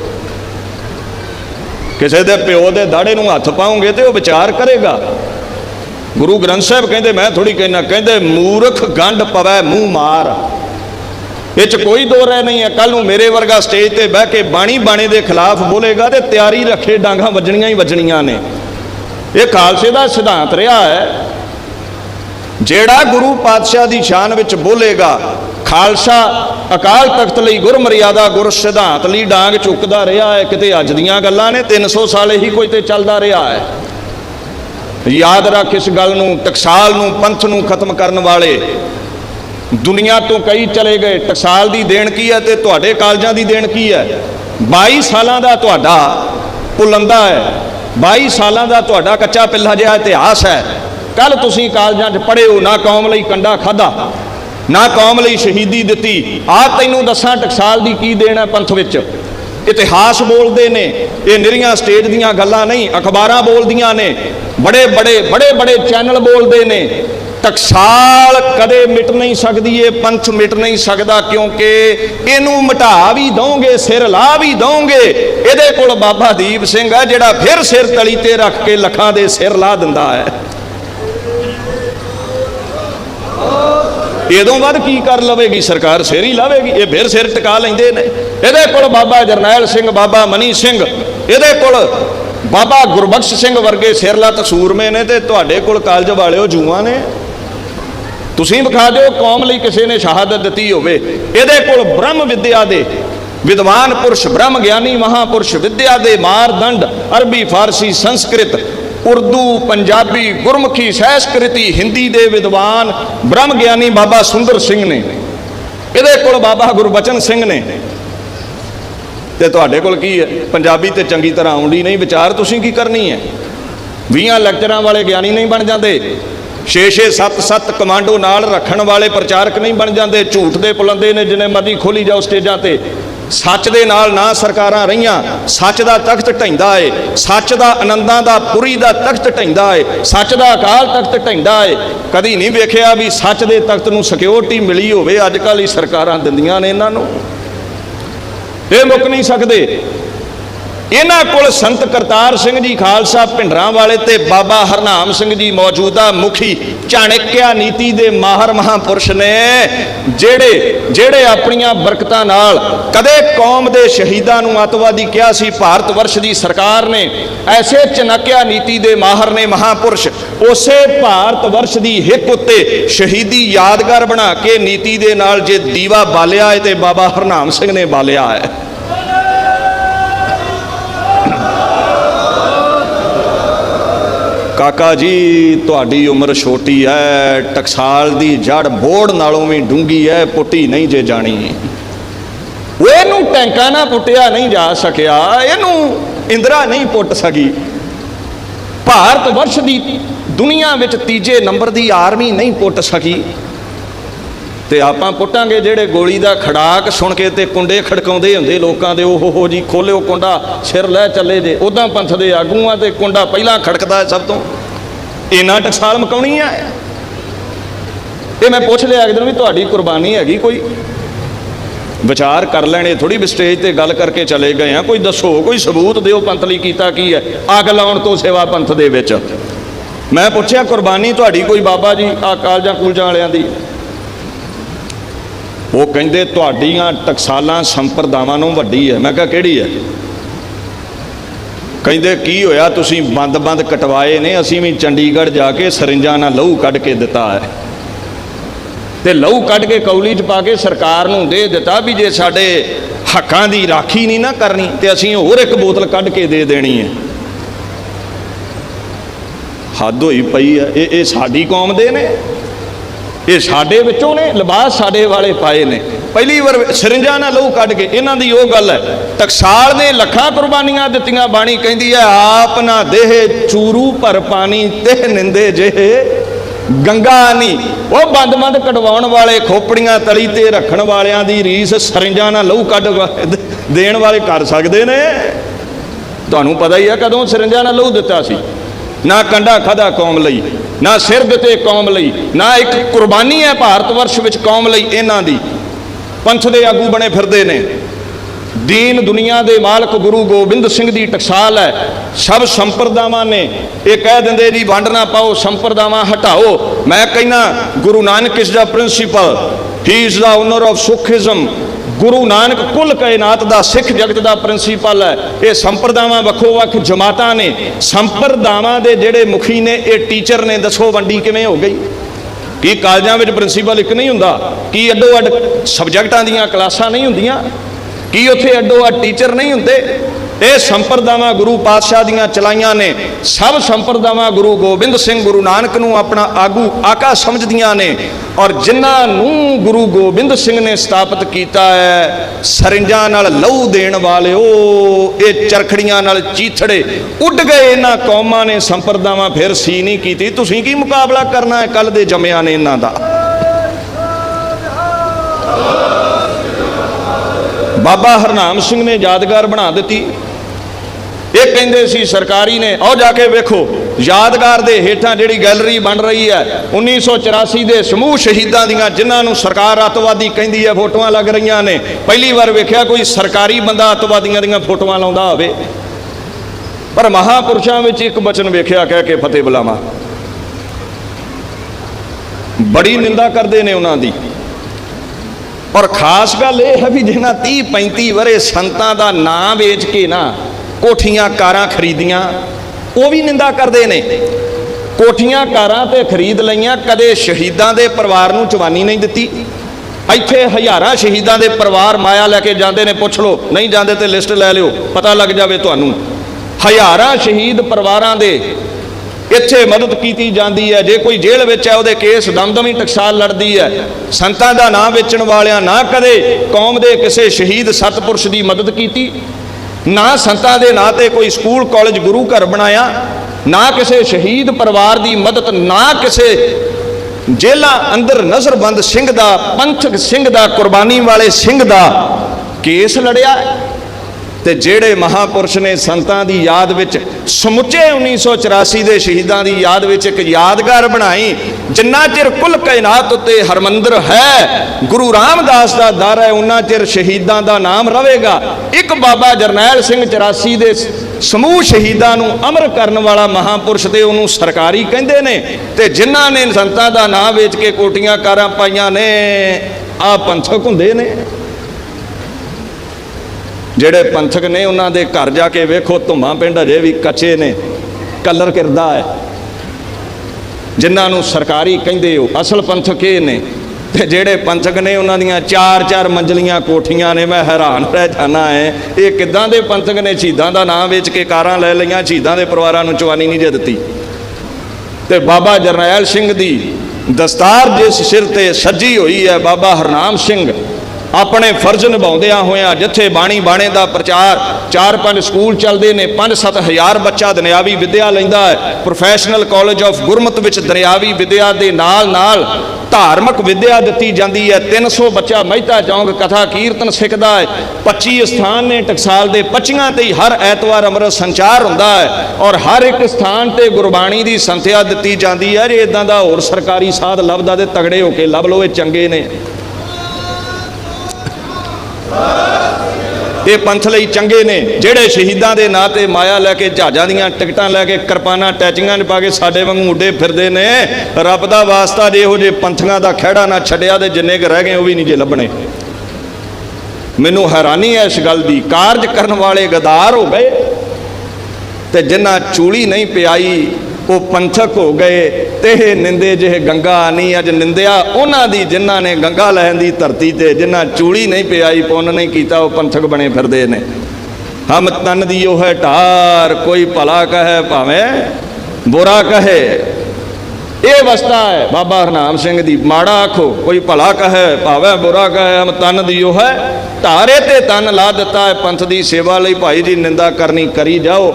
ਕਿਸੇ ਦੇ ਪਿਓ ਦੇ ਦਾੜੇ ਨੂੰ ਹੱਥ ਪਾਉਂਗੇ ਤੇ ਉਹ ਵਿਚਾਰ ਕਰੇਗਾ। ਗੁਰੂ ਗ੍ਰੰਥ ਸਾਹਿਬ ਕਹਿੰਦੇ, ਮੈਂ ਥੋੜੀ ਕਹਿਣਾ ਕਹਿੰਦੇ, ਮੂਰਖ ਗੰਢ ਪਵੈ ਮੂੰਹ ਮਾਰ। ਇਹ ਚ ਕੋਈ ਦੋ ਰਹਿ ਨਹੀਂ ਹੈ। ਕੱਲ ਨੂੰ ਮੇਰੇ ਵਰਗਾ ਸਟੇਜ ਤੇ ਬਹਿ ਕੇ ਬਾਣੀ ਬਾਣੇ ਦੇ ਖਿਲਾਫ ਬੋਲੇਗਾ ਤੇ ਤਿਆਰੀ ਰੱਖੇ ਡਾਂਗਾ ਵੱਜਣੀਆਂ ਹੀ ਵੱਜਣੀਆਂ ਨੇ। ਇਹ ਖਾਲਸੇ ਦਾ ਸਿਧਾਂਤ ਰਿਹਾ ਹੈ। ਜਿਹੜਾ ਗੁਰੂ ਪਾਤਸ਼ਾਹ ਦੀ ਸ਼ਾਨ ਵਿੱਚ ਬੋਲੇਗਾ, ਖਾਲਸਾ ਅਕਾਲ ਤਖਤ ਲਈ ਗੁਰਮਰਿਆਦਾ, ਗੁਰ ਸਿਧਾਂਤ ਲਈ ਡਾਂਗ ਚੁੱਕਦਾ ਰਿਹਾ ਹੈ। ਕਿਤੇ ਅੱਜ ਦੀਆਂ ਗੱਲਾਂ ਨੇ 300 ਸਾਲ ਹੀ ਕੋਈ ਤੇ ਚੱਲਦਾ ਰਿਹਾ ਹੈ। ਯਾਦ ਰੱਖ ਇਸ ਗੱਲ ਨੂੰ, ਟਕਸਾਲ ਨੂੰ, ਪੰਥ ਨੂੰ ਖਤਮ ਕਰਨ ਵਾਲੇ ਦੁਨੀਆ ਤੋਂ ਕਈ ਚਲੇ ਗਏ। ਟਕਸਾਲ ਦੀ ਦੇਣ ਕੀ ਹੈ ਤੇ ਤੁਹਾਡੇ ਕਾਲਜਾਂ ਦੀ ਦੇਣ ਕੀ ਹੈ? 22 ਸਾਲਾਂ ਦਾ ਤੁਹਾਡਾ ਪੁਲੰਦਾ ਹੈ। 22 ਸਾਲਾਂ ਦਾ ਤੁਹਾਡਾ ਕੱਚਾ ਪਿੱਲਾ ਜਿਹਾ ਇਤਿਹਾਸ ਹੈ। ਕੱਲ ਤੁਸੀਂ ਕਾਲਜਾਂ 'ਚ ਪੜ੍ਹੇ ਹੋ, ਨਾ ਕੌਮ ਲਈ ਕੰਡਾ ਖਾਦਾ ਨਾ ਕੌਮ ਲਈ ਸ਼ਹੀਦੀ ਦਿੱਤੀ। ਆ ਤੈਨੂੰ ਦੱਸਾਂ ਟਕਸਾਲ ਦੀ ਕੀ ਦੇਣ ਹੈ ਪੰਥ ਵਿੱਚ? ਇਤਿਹਾਸ ਬੋਲਦੇ ਨੇ, ਇਹ ਨਿਰੀਆਂ ਸਟੇਜ ਦੀਆਂ ਗੱਲਾਂ ਨਹੀਂ, ਅਖਬਾਰਾਂ ਬੋਲਦੀਆਂ ਨੇ ਬੜੇ ਬੜੇ ਬੜੇ ਬੜੇ ਚੈਨਲ ਬੋਲਦੇ ਨੇ। ਟਕਸਾਲ ਕਦੇ ਮਿਟ ਨਹੀਂ ਸਕਦੀ ਇਹ ਪੰਥ ਮਿਟ ਨਹੀਂ ਸਕਦਾ, ਕਿਉਂਕਿ ਇਹਨੂੰ ਮਿਟਾ ਵੀ ਦੋਗੇ ਸਿਰ ਲਾ ਵੀ ਦੋਗੇ ਇਹਦੇ ਕੋਲ ਬਾਬਾ ਦੀਪ ਸਿੰਘ ਹੈ ਜਿਹੜਾ ਫਿਰ ਸਿਰ ਤਲੀ ਤੇ ਰੱਖ ਕੇ ਲੱਖਾਂ ਦੇ ਸਿਰ ਲਾ ਦਿੰਦਾ ਹੈ। ਇਦੋਂ ਬਾਅਦ ਕੀ ਕਰ ਲਵੇਗੀ? ਸਰਕਾਰ ਸਿਰ ਹੀ ਲਾਵੇਗੀ, ਇਹ ਫਿਰ ਸਿਰ ਟਿਕਾ ਲੈਂਦੇ ਨੇ। ਇਹਦੇ ਕੋਲ ਬਾਬਾ ਜਰਨੈਲ ਸਿੰਘ, ਬਾਬਾ ਮਨੀ ਸਿੰਘ, ਇਹਦੇ ਕੋਲ ਬਾਬਾ ਗੁਰਬਖਸ਼ ਸਿੰਘ ਵਰਗੇ ਸਿਰਲਾ ਸੂਰਮੇ ਨੇ ਤੇ ਤੁਹਾਡੇ ਕੋਲ ਕਾਲਜ ਵਾਲਿਓ ਜੂਆਂ ਨੇ। ਤੁਸੀਂ ਵਿਖਾ ਦਿਓ ਕੌਮ ਲਈ ਕਿਸੇ ਨੇ ਸ਼ਹਾਦਤ ਦਿੱਤੀ ਹੋਵੇ। ਇਹਦੇ ਕੋਲ ਬ੍ਰਹਮ ਵਿਦਿਆ ਦੇ ਵਿਦਵਾਨ ਪੁਰਸ਼, ਬ੍ਰਹਮ ਗਿਆਨੀ ਮਹਾਪੁਰਸ਼ ਵਿਦਿਆ ਦੇ ਮਾਰਦੰਡ, ਅਰਬੀ, ਫਾਰਸੀ, ਸੰਸਕ੍ਰਿਤ, ਉਰਦੂ, ਪੰਜਾਬੀ, ਗੁਰਮੁਖੀ, ਸੰਸਕ੍ਰਿਤੀ, ਹਿੰਦੀ ਦੇ ਵਿਦਵਾਨ ਬ੍ਰਹਮ ਗਿਆਨੀ ਬਾਬਾ ਸੁੰਦਰ ਸਿੰਘ ਨੇ। ਇਹਦੇ ਕੋਲ ਬਾਬਾ ਗੁਰਬਚਨ ਸਿੰਘ ਨੇ। ਤੇ ਤੁਹਾਡੇ ਕੋਲ ਕੀ ਹੈ? ਪੰਜਾਬੀ ਤੇ ਚੰਗੀ ਤਰ੍ਹਾਂ ਆਉਂਦੀ ਨਹੀਂ, ਵਿਚਾਰ ਤੁਸੀਂ ਕੀ ਕਰਨੀ ਹੈ? 20 ਲੈਕਚਰਾਂ ਵਾਲੇ ਗਿਆਨੀ ਨਹੀਂ ਬਣ ਜਾਂਦੇ। 6 6 7 7 ਕਮਾਂਡੋ ਨਾਲ ਰੱਖਣ ਵਾਲੇ ਪ੍ਰਚਾਰਕ ਨਹੀਂ ਬਣ ਜਾਂਦੇ, ਝੂਠ ਦੇ ਪੁਲੰਦੇ ਨੇ ਜਿੰਨੇ ਮਰਜ਼ੀ ਖੋਲੀ ਜਾਓ ਸਟੇਜਾਂ ਤੇ। ਸੱਚ ਦੇ ਨਾਲ ਨਾ ਸਰਕਾਰਾਂ ਰਹੀਆਂ, ਸੱਚ ਦਾ ਤਖਤ ਢੈਂਦਾ ਏ, ਸੱਚ ਦਾ ਆਨੰਦਾਂ ਦਾ, ਪੁਰੀ ਦਾ ਤਖਤ ਢੈਂਦਾ ਏ, ਸੱਚ ਦਾ ਅਕਾਲ ਤਖਤ ਢੈਂਦਾ ਏ। ਕਦੀ ਨਹੀਂ ਵੇਖਿਆ ਵੀ ਸੱਚ ਦੇ ਤਖਤ ਨੂੰ ਸਿਕਿਉਰਿਟੀ ਮਿਲੀ ਹੋਵੇ ਅੱਜ ਕੱਲ੍ਹ ਹੀ ਸਰਕਾਰਾਂ ਦਿੰਦੀਆਂ ਨੇ ਇਹਨਾਂ ਨੂੰ। ਇਹ ਮੁੱਕ ਨਹੀਂ ਸਕਦੇ। ਇਹਨਾਂ ਕੋਲ ਸੰਤ ਕਰਤਾਰ ਸਿੰਘ ਜੀ ਖਾਲਸਾ ਭਿੰਡਰਾਂ ਵਾਲੇ ਤੇ ਬਾਬਾ ਹਰਨਾਮ ਸਿੰਘ ਜੀ ਮੌਜੂਦਾ ਮੁਖੀ ਚਾਣਕਿਆ ਨੀਤੀ ਦੇ ਮਾਹਰ ਮਹਾਪੁਰਸ਼ ਨੇ, ਜਿਹੜੇ ਜਿਹੜੇ ਆਪਣੀਆਂ ਬਰਕਤਾਂ ਨਾਲ ਕਦੇ ਕੌਮ ਦੇ ਸ਼ਹੀਦਾਂ ਨੂੰ ਅਤਵਾਦੀ ਕਿਹਾ ਸੀ, ਭਾਰਤ ਵਰਸ਼ ਦੀ ਸਰਕਾਰ ਨੇ, ਐਸੇ ਚਨਕਿਆ ਨੀਤੀ ਦੇ ਮਾਹਰ ਨੇ ਮਹਾਪੁਰਸ਼, ਉਸੇ ਭਾਰਤ ਵਰਸ਼ ਦੀ ਹਿੱਕ ਉੱਤੇ ਸ਼ਹੀਦੀ ਯਾਦਗਾਰ ਬਣਾ ਕੇ ਨੀਤੀ ਦੇ ਨਾਲ ਜੇ ਦੀਵਾ ਬਾਲਿਆ ਹੈ ਤੇ ਬਾਬਾ ਹਰਨਾਮ ਸਿੰਘ ਨੇ ਬਾਲਿਆ ਹੈ। ਕਾਕਾ ਜੀ, ਤੁਹਾਡੀ ਉਮਰ ਛੋਟੀ ਹੈ ਟਕਸਾਲ ਦੀ ਜੜ ਬੋੜ ਨਾਲੋਂ ਵੀ ਡੂੰਗੀ ਹੈ ਪੁੱਟੀ ਨਹੀਂ ਜੇ ਜਾਣੀ। ਉਹ ਇਹਨੂੰ ਟੈਂਕਾਂ ਨਾਲ ਪੁੱਟਿਆ ਨਹੀਂ ਜਾ ਸਕਿਆ, ਇਹਨੂੰ ਇੰਦਰਾ ਨਹੀਂ ਪੁੱਟ ਸਕੀ। ਭਾਰਤ ਵਰਸ਼ ਦੀ ਦੁਨੀਆ ਵਿੱਚ ਤੀਜੇ ਨੰਬਰ ਦੀ ਆਰਮੀ ਨਹੀਂ ਪੁੱਟ ਸਕੀ। ਤੇ ਆਪਾਂ ਪੁੱਟਾਂਗੇ ਜਿਹੜੇ ਗੋਲੀ ਦਾ ਖੜਾਕ ਸੁਣ ਕੇ ਤੇ ਕੁੰਡੇ ਖੜਕਾਉਂਦੇ ਹੁੰਦੇ ਲੋਕਾਂ ਦੇ, ਉਹ ਹੋ ਜੀ ਖੋਲਿਓ ਕੁੰਡਾ, ਸਿਰ ਲੈ ਚੱਲੇ ਜੇ। ਉਦਾਂ ਪੰਥ ਦੇ ਆਗੂਆਂ ਤੇ ਕੁੰਡਾ ਪਹਿਲਾਂ ਖੜਕਦਾ ਹੈ ਸਭ ਤੋਂ। ਇਹਨਾਂ ਟਕਸਾਲ ਮਕਾਉਣੀ ਆ। ਇਹ ਮੈਂ ਪੁੱਛ ਲਿਆ ਇੱਕ ਦਿਨ ਵੀ ਤੁਹਾਡੀ ਕੁਰਬਾਨੀ ਹੈਗੀ ਕੋਈ? ਵਿਚਾਰ ਕਰ ਲੈਣੇ ਥੋੜੀ ਵੀ ਸਟੇਜ ਤੇ ਗੱਲ ਕਰਕੇ ਚਲੇ ਗਏ ਆ। ਕੋਈ ਦੱਸੋ, ਕੋਈ ਸਬੂਤ ਦਿਓ ਪੰਥ ਲਈ ਕੀਤਾ ਕੀ ਹੈ। ਅੱਗ ਲਾਉਣ ਤੋਂ ਸੇਵਾ ਪੰਥ ਦੇ ਵਿੱਚ। ਮੈਂ ਪੁੱਛਿਆ ਕੁਰਬਾਨੀ ਤੁਹਾਡੀ ਕੋਈ ਬਾਬਾ ਜੀ ਆ ਕਾਲਜਾਂ ਕੂਲਜਾਂ ਵਾਲਿਆਂ ਦੀ। ਉਹ ਕਹਿੰਦੇ ਤੁਹਾਡੀਆਂ ਟਕਸਾਲਾਂ ਸੰਪਰਦਾਵਾਂ ਨੂੰ ਵੱਡੀ ਹੈ। ਮੈਂ ਕਿਹਾ, ਕਿਹੜੀ ਹੈ? ਕਹਿੰਦੇ, ਕੀ ਹੋਇਆ? ਤੁਸੀਂ ਬੰਦ-ਬੰਦ ਕਟਵਾਏ ਨੇ, ਅਸੀਂ ਵੀ ਚੰਡੀਗੜ੍ਹ ਜਾ ਕੇ ਸਰਿੰਜਾਂ ਨਾਲ ਲਹੂ ਕੱਢ ਕੇ ਦਿੱਤਾ ਹੈ। ਤੇ ਲਹੂ ਕੱਢ ਕੇ ਕੌਲੀ 'ਚ ਪਾ ਕੇ ਸਰਕਾਰ ਨੂੰ ਦੇ ਦਿੱਤਾ ਵੀ ਜੇ ਸਾਡੇ ਹੱਕਾਂ ਦੀ ਰਾਖੀ ਨਹੀਂ ਨਾ ਕਰਨੀ, ਤੇ ਅਸੀਂ ਹੋਰ ਇੱਕ ਬੋਤਲ ਕੱਢ ਕੇ ਦੇ ਦੇਣੀ ਹੈ। ਹੱਦ ਹੋਈ ਪਈ ਹੈ। ਇਹ ਇਹ ਸਾਡੀ ਕੌਮ ਦੇ ਨੇ। ਇਹ ਸਾਡੇ ਵਿੱਚੋਂ ਨੇ, ਲਿਬਾਸ ਸਾਡੇ ਵਾਲੇ ਪਾਏ ਨੇ। ਪਹਿਲੀ ਵਾਰ ਸਰਿੰਜਾਂ ਨਾਲ ਲਹੂ ਕੱਢ ਕੇ ਇਹਨਾਂ ਦੀ ਉਹ ਗੱਲ ਹੈ ਟਕਸਾਲ ਨੇ ਲੱਖਾਂ ਕੁਰਬਾਨੀਆਂ ਦਿੱਤੀਆਂ, ਬਾਣੀ ਕਹਿੰਦੀ ਹੈ, ਆਪ ਨਾ ਦੇਹ ਚੂਰੂ ਭਰ ਪਾਣੀ ਤੇ ਨਿੰਦੇ ਜਿਹੇ, ਗੰਗਾ ਨਹੀਂ ਉਹ ਬੰਦ-ਬੰਦ ਕਟਵਾਉਣ ਵਾਲੇ, ਖੋਪੜੀਆਂ ਤਲੀ ਤੇ ਰੱਖਣ ਵਾਲਿਆਂ ਦੀ ਰੀਸ ਸਰਿੰਜਾਂ ਨਾਲ ਲਹੂ ਕੱਢ ਦੇਣ ਵਾਲੇ ਕਰ ਸਕਦੇ ਨੇ। ਤੁਹਾਨੂੰ ਪਤਾ ਹੀ ਆ ਕਦੋਂ ਸਰਿੰਜਾਂ ਨਾਲ ਲਹੂ ਦਿੱਤਾ ਸੀ। ਨਾ ਕੰਡਾ ਖਦਾ ਕੌਮ ਲਈ। ਨਾ ਸਿਰ ਦਿੱਤੇ ਕੌਮ ਲਈ, ਨਾ ਇੱਕ ਕੁਰਬਾਨੀ ਹੈ ਭਾਰਤ ਵਰਸ਼ ਵਿੱਚ ਕੌਮ ਲਈ ਇਹਨਾਂ ਦੀ। ਪੰਥ ਦੇ ਆਗੂ ਬਣੇ ਫਿਰਦੇ ਨੇ। ਦੀਨ ਦੁਨੀਆ ਦੇ ਮਾਲਕ ਗੁਰੂ ਗੋਬਿੰਦ ਸਿੰਘ ਦੀ ਟਕਸਾਲ ਹੈ। ਸਭ ਸੰਪਰਦਾਵਾਂ ਨੇ। ਇਹ ਕਹਿ ਦਿੰਦੇ ਜੀ, ਵੰਡ ਨਾ ਪਾਓ, ਸੰਪਰਦਾਵਾਂ ਹਟਾਓ। ਮੈਂ ਕਹਿੰਨਾ ਗੁਰੂ ਨਾਨਕ ਇਸ ਦਾ principle he is the owner of Sikhism Guru Nanak ਕੁੱਲ ਕਾਇਨਾਤ ਦਾ ਸਿੱਖ ਜਗਤ ਦਾ ਪ੍ਰਿੰਸੀਪਲ ਹੈ। ਇਹ ਸੰਪਰਦਾਵਾਂ ਵੱਖੋ ਵੱਖ ਜਮਾਤਾਂ ਨੇ। ਸੰਪਰਦਾਵਾਂ ਦੇ ਜਿਹੜੇ ਮੁਖੀ ਨੇ, ਇਹ ਟੀਚਰ ਨੇ। ਦੱਸੋ ਵੰਡੀ ਕਿਵੇਂ ਹੋ ਗਈ? ਕੀ ਕਾਲਜਾਂ ਵਿੱਚ ਪ੍ਰਿੰਸੀਪਲ ਇੱਕ ਨਹੀਂ ਹੁੰਦਾ? ਕੀ ਅੱਡੋ ਅੱਡ ਸਬਜੈਕਟਾਂ ਦੀਆਂ ਕਲਾਸਾਂ ਨਹੀਂ ਹੁੰਦੀਆਂ? ਕੀ ਉੱਥੇ ਅੱਡੋ ਅੱਡ ਟੀਚਰ ਨਹੀਂ ਹੁੰਦੇ? ਇਹ ਸੰਪਰਦਾਵਾਂ ਗੁਰੂ ਪਾਤਸ਼ਾਹ ਦੀਆਂ ਚਲਾਈਆਂ ਨੇ। ਸਭ ਸੰਪਰਦਾਵਾਂ ਗੁਰੂ ਗੋਬਿੰਦ ਸਿੰਘ ਗੁਰੂ ਨਾਨਕ ਨੂੰ ਆਪਣਾ ਆਗੂ, ਆਕਾ ਸਮਝਦੀਆਂ ਨੇ। ਔਰ ਜਿਨ੍ਹਾਂ ਨੂੰ ਗੁਰੂ ਗੋਬਿੰਦ ਸਿੰਘ ਨੇ ਸਥਾਪਿਤ ਕੀਤਾ ਹੈ, ਸਰਿੰਜਾਂ ਨਾਲ ਲਹੂ ਦੇਣ ਵਾਲਿਓ, ਇਹ ਚਰਖੜੀਆਂ ਨਾਲ ਚੀਥੜੇ ਉੱਡ ਗਏ। ਇਹਨਾਂ ਕੌਮਾਂ ਨੇ ਸੰਪਰਦਾਵਾਂ ਫਿਰ ਸੀ ਨਹੀਂ ਕੀਤੀ। ਤੁਸੀਂ ਕੀ ਮੁਕਾਬਲਾ ਕਰਨਾ ਹੈ ਕੱਲ ਦੇ ਜੰਮਿਆਂ ਨੇ ਇਹਨਾਂ ਦਾ? ਬਾਬਾ ਹਰਨਾਮ ਸਿੰਘ ਨੇ ਯਾਦਗਾਰ ਬਣਾ ਦਿੱਤੀ। ਇਹ ਕਹਿੰਦੇ ਸੀ ਸਰਕਾਰੀ ਨੇ, ਆਓ ਜਾ ਕੇ ਵੇਖੋ, ਯਾਦਗਾਰ ਦੇ ਹੇਠਾਂ ਜਿਹੜੀ ਗੈਲਰੀ ਬਣ ਰਹੀ ਹੈ 1984 ਦੇ ਸਮੂਹ ਸ਼ਹੀਦਾਂ ਦੀਆਂ, ਜਿਨ੍ਹਾਂ ਨੂੰ ਸਰਕਾਰ ਅੱਤਵਾਦੀ ਕਹਿੰਦੀ ਹੈ, ਫੋਟੋਆਂ ਲੱਗ ਰਹੀਆਂ ਨੇ। ਪਹਿਲੀ ਵਾਰ ਵੇਖਿਆ ਕੋਈ ਸਰਕਾਰੀ ਬੰਦਾ ਅੱਤਵਾਦੀਆਂ ਦੀਆਂ ਫੋਟੋਆਂ ਲਾਉਂਦਾ ਹੋਵੇ। ਪਰ ਮਹਾਪੁਰਸ਼ਾਂ ਵਿੱਚ ਇੱਕ ਬਚਨ ਵੇਖਿਆ, ਕਹਿ ਕੇ ਫਤਿਹ ਬੁਲਾਵਾ। ਬੜੀ ਨਿੰਦਾ ਕਰਦੇ ਨੇ ਉਹਨਾਂ ਦੀ। ਔਰ ਖਾਸ ਗੱਲ ਇਹ ਹੈ ਵੀ ਜਿਹਨਾਂ 30 35 ਵਰੇ ਸੰਤਾਂ ਦਾ ਨਾਂ ਵੇਚ ਕੇ ਨਾ ਕੋਠੀਆਂ ਕਾਰਾਂ ਖਰੀਦੀਆਂ, ਉਹ ਵੀ ਨਿੰਦਾ ਕਰਦੇ ਨੇ। ਕੋਠੀਆਂ ਕਾਰਾਂ ਤੇ ਖਰੀਦ ਲਈਆਂ, ਕਦੇ ਸ਼ਹੀਦਾਂ ਦੇ ਪਰਿਵਾਰ ਨੂੰ ਚਵਾਨੀ ਨਹੀਂ ਦਿੱਤੀ। ਇੱਥੇ ਹਜ਼ਾਰਾਂ ਸ਼ਹੀਦਾਂ ਦੇ ਪਰਿਵਾਰ ਮਾਇਆ ਲੈ ਕੇ ਜਾਂਦੇ ਨੇ, ਪੁੱਛ ਲਓ, ਨਹੀਂ ਜਾਂਦੇ ਤੇ ਲਿਸਟ ਲੈ ਲਿਓ, ਪਤਾ ਲੱਗ ਜਾਵੇ ਤੁਹਾਨੂੰ। ਹਜ਼ਾਰਾਂ ਸ਼ਹੀਦ ਪਰਿਵਾਰਾਂ ਦੇ ਇੱਥੇ ਮਦਦ ਕੀਤੀ ਜਾਂਦੀ ਹੈ, ਜੇ ਕੋਈ ਜੇਲ੍ਹ ਵਿੱਚ ਹੈ, ਉਹਦੇ ਕੇਸ ਦਮਦਮੀ ਟਕਸਾਲ ਲੜਦੀ ਹੈ। ਸੰਤਾਂ ਦਾ ਨਾਂ ਵੇਚਣ ਵਾਲਿਆਂ ਨਾ ਕਦੇ ਕੌਮ ਦੇ ਕਿਸੇ ਸ਼ਹੀਦ ਸਤਪੁਰਸ਼ ਦੀ ਮਦਦ ਕੀਤੀ। ਨਾ ਸੰਤਾਂ ਦੇ, ਨਾਂ ਤੇ ਕੋਈ ਸਕੂਲ, ਕਾਲਜ, ਗੁਰੂ ਘਰ ਬਣਾਇਆ, ਨਾ ਕਿਸੇ ਸ਼ਹੀਦ ਪਰਿਵਾਰ ਦੀ ਮਦਦ, ਨਾ ਕਿਸੇ ਜੇਲਾਂ ਅੰਦਰ ਨਜ਼ਰਬੰਦ ਸਿੰਘ ਦਾ, ਪੰਥਕ ਸਿੰਘ ਦਾ, ਕੁਰਬਾਨੀ ਵਾਲੇ ਸਿੰਘ ਦਾ ਕੇਸ ਲੜਿਆ। ਤੇ ਜਿਹੜੇ ਮਹਾਪੁਰਸ਼ ਨੇ ਸੰਤਾਂ ਦੀ ਯਾਦ ਵਿੱਚ ਸਮੁੱਚੇ 1984 ਦੇ ਸ਼ਹੀਦਾਂ ਦੀ ਯਾਦ ਵਿੱਚ ਇੱਕ ਯਾਦਗਾਰ ਬਣਾਈ, ਜਿੰਨਾ ਚਿਰ ਕੁੱਲ ਕਾਇਨਾਤ ਉੱਤੇ ਹਰਮੰਦਰ ਹੈ, ਗੁਰੂ ਰਾਮਦਾਸ ਦਾ ਦਰ ਹੈ ਉਹਨਾਂ ਚਿਰ ਸ਼ਹੀਦਾਂ ਦਾ ਨਾਮ ਰਹੇਗਾ ਇੱਕ ਬਾਬਾ ਜਰਨੈਲ ਸਿੰਘ 84 ਦੇ ਸਮੂਹ ਸ਼ਹੀਦਾਂ ਨੂੰ ਅਮਰ ਕਰਨ ਵਾਲਾ ਮਹਾਪੁਰਸ਼ ਤੇ ਉਹਨੂੰ ਸਰਕਾਰੀ ਕਹਿੰਦੇ ਨੇ, ਤੇ ਜਿਨ੍ਹਾਂ ਨੇ ਸੰਤਾਂ ਦਾ ਨਾਮ ਵੇਚ ਕੇ ਕੋਟੀਆਂ ਕਾਰਾਂ ਪਾਈਆਂ ਨੇ ਆ ਪੰਥਕ ਹੁੰਦੇ ਨੇ। ਜਿਹੜੇ ਪੰਥਕ ਨੇ ਉਹਨਾਂ ਦੇ ਘਰ ਜਾ ਕੇ ਵੇਖੋ, ਧੁੰਮਾਂ ਪਿੰਡ ਅਜੇ ਵੀ ਕੱਚੇ ਨੇ, ਕਲਰ ਕਿਰਦਾ ਹੈ। ਜਿਨ੍ਹਾਂ ਨੂੰ ਸਰਕਾਰੀ ਕਹਿੰਦੇ ਹੋ, ਅਸਲ ਪੰਥਕ ਇਹ ਨੇ। ਤੇ ਜਿਹੜੇ ਪੰਥਕ ਨੇ ਉਹਨਾਂ ਦੀਆਂ ਚਾਰ ਚਾਰ ਮੰਜ਼ਲੀਆਂ ਕੋਠੀਆਂ ਨੇ, ਮੈਂ ਹੈਰਾਨ ਰਹਿ ਜਾਣਾ ਹੈ ਇਹ ਕਿੱਦਾਂ ਦੇ ਪੰਥਕ ਨੇ? ਸ਼ਹੀਦਾਂ ਦਾ ਨਾਮ ਵੇਚ ਕੇ ਕਾਰਾਂ ਲੈ ਲਈਆਂ, ਸ਼ਹੀਦਾਂ ਦੇ ਪਰਿਵਾਰਾਂ ਨੂੰ ਚਵਾਨੀ ਨਹੀਂ ਜੇ ਦਿੱਤੀ। ਤੇ ਬਾਬਾ ਜਰਨੈਲ ਸਿੰਘ ਦੀ ਦਸਤਾਰ ਜਿਸ ਸਿਰ ਤੇ ਸੱਜੀ ਹੋਈ ਹੈ, ਬਾਬਾ ਹਰਨਾਮ ਸਿੰਘ ਆਪਣੇ ਫਰਜ਼ ਨਿਭਾਉਂਦਿਆਂ ਹੋਇਆਂ ਜਿੱਥੇ ਬਾਣੀ ਬਾਣੇ ਦਾ ਪ੍ਰਚਾਰ, ਚਾਰ ਪੰਜ ਸਕੂਲ ਚੱਲਦੇ ਨੇ 5-7 ਹਜ਼ਾਰ ਬੱਚਾ ਦੁਨਿਆਵੀ ਵਿੱਦਿਆ ਲੈਂਦਾ ਹੈ। ਪ੍ਰੋਫੈਸ਼ਨਲ ਕਾਲਜ ਆਫ ਗੁਰਮਤ ਵਿੱਚ ਦੁਨਿਆਵੀ ਵਿੱਦਿਆ ਦੇ ਨਾਲ ਨਾਲ ਧਾਰਮਿਕ ਵਿੱਦਿਆ ਦਿੱਤੀ ਜਾਂਦੀ ਹੈ। 300 ਬੱਚਾ ਮਹਿਤਾ ਚੌਂਕ ਕਥਾ ਕੀਰਤਨ ਸਿੱਖਦਾ ਹੈ। 25 ਸਥਾਨ ਨੇ ਟਕਸਾਲ ਦੇ 25 ਤੇ ਹੀ ਹਰ ਐਤਵਾਰ ਅੰਮ੍ਰਿਤ ਸੰਚਾਰ ਹੁੰਦਾ ਹੈ ਔਰ ਹਰ ਇੱਕ ਸਥਾਨ ਤੇ ਗੁਰਬਾਣੀ ਦੀ ਸੰਥਿਆ ਦਿੱਤੀ ਜਾਂਦੀ ਹੈ। ਜੇ ਇਦਾਂ ਦਾ ਹੋਰ ਸਰਕਾਰੀ ਸਾਧ ਲੱਭਦਾ ਤੇ ਤਗੜੇ ਹੋ ਕੇ ਲੱਭ ਲਓ ਇਹ ਚੰਗੇ ਨੇ। ਇਹ ਪੰਥ ਲਈ ਚੰਗੇ ਨੇ, ਜਿਹੜੇ ਸ਼ਹੀਦਾਂ ਦੇ ਨਾਂ ਤੇ ਮਾਇਆ ਲੈ ਕੇ ਜਹਾਜ਼ਾਂ ਦੀਆਂ ਟਿਕਟਾਂ ਲੈ ਕੇ ਕਿਰਪਾਨਾਂ ਟੈਚਿੰਗਾਂ 'ਚ ਪਾ ਕੇ ਸਾਡੇ ਵਾਂਗੂ ਉੱਡੇ ਫਿਰਦੇ ਨੇ, ਰੱਬ ਦਾ ਵਾਸਤਾ ਜੇ ਇਹੋ ਜੇ ਪੰਥੀਆਂ ਦਾ ਖਹਿੜਾ ਨਾ ਛੱਡਿਆ ਤੇ ਜਿੰਨੇ ਕੁ ਰਹਿ ਗਏ ਉਹ ਵੀ ਨਹੀਂ ਜੇ ਲੱਭਣੇ। ਮੈਨੂੰ ਹੈਰਾਨੀ ਹੈ ਇਸ ਗੱਲ ਦੀ, ਕਾਰਜ ਕਰਨ ਵਾਲੇ ਗਦਾਰ ਹੋ ਗਏ ਤੇ ਜਿਨ੍ਹਾਂ ਚੂੜੀ ਨਹੀਂ ਪਿਆਈ ਉਹ ਪੰਥਕ ਹੋ ਗਏ ਤੇ ਇਹ ਨਿੰਦੇ ਜਿਹੇ ਗੰਗਾ ਨਹੀਂ ਅੱਜ ਨਿੰਦਿਆ। ਉਹਨਾਂ ਦੀ ਜਿਨ੍ਹਾਂ ਨੇ ਗੰਗਾ ਲੈਣ ਦੀ ਧਰਤੀ ਤੇ, ਜਿਨ੍ਹਾਂ ਚੂੜੀ ਨਹੀਂ ਪਿਆਈ, ਪੁੰਨ ਨਹੀਂ ਕੀਤਾ, ਉਹ ਪੰਥਕ ਬਣੇ ਫਿਰਦੇ ਨੇ। ਹਮ ਤਨ ਦੀ ਉਹ ਹੈ ਢਾਰ, ਕੋਈ ਭਲਾ ਕਹੇ ਭਾਵੇਂ ਬੁਰਾ ਕਹੇ। ਇਹ ਵਸਤਾ ਹੈ ਬਾਬਾ ਹਰਨਾਮ ਸਿੰਘ ਦੀ, ਮਾੜਾ ਆਖੋ, ਕੋਈ ਭਲਾ ਕਹੇ ਭਾਵੇਂ ਬੁਰਾ ਕਹੇ। ਹਮ ਤਨ ਦੀ ਉਹ ਹੈ ਧਾਰੇ ਤੇ ਤਨ ਲਾ ਦਿੱਤਾ ਹੈ ਪੰਥ ਦੀ ਸੇਵਾ ਲਈ। ਭਾਈ ਜੀ, ਨਿੰਦਾ ਕਰਨੀ ਕਰੀ ਜਾਓ।